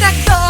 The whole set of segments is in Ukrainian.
tak to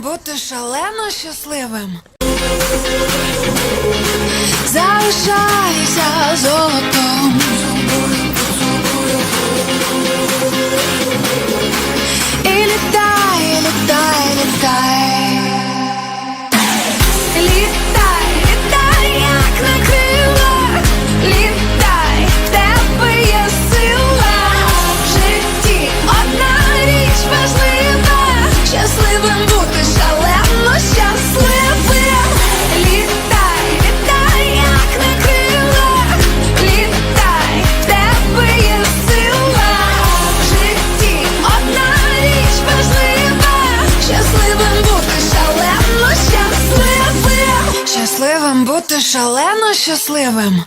бути шалено щасливим. Залишайся золотим. бути шалено щасливим.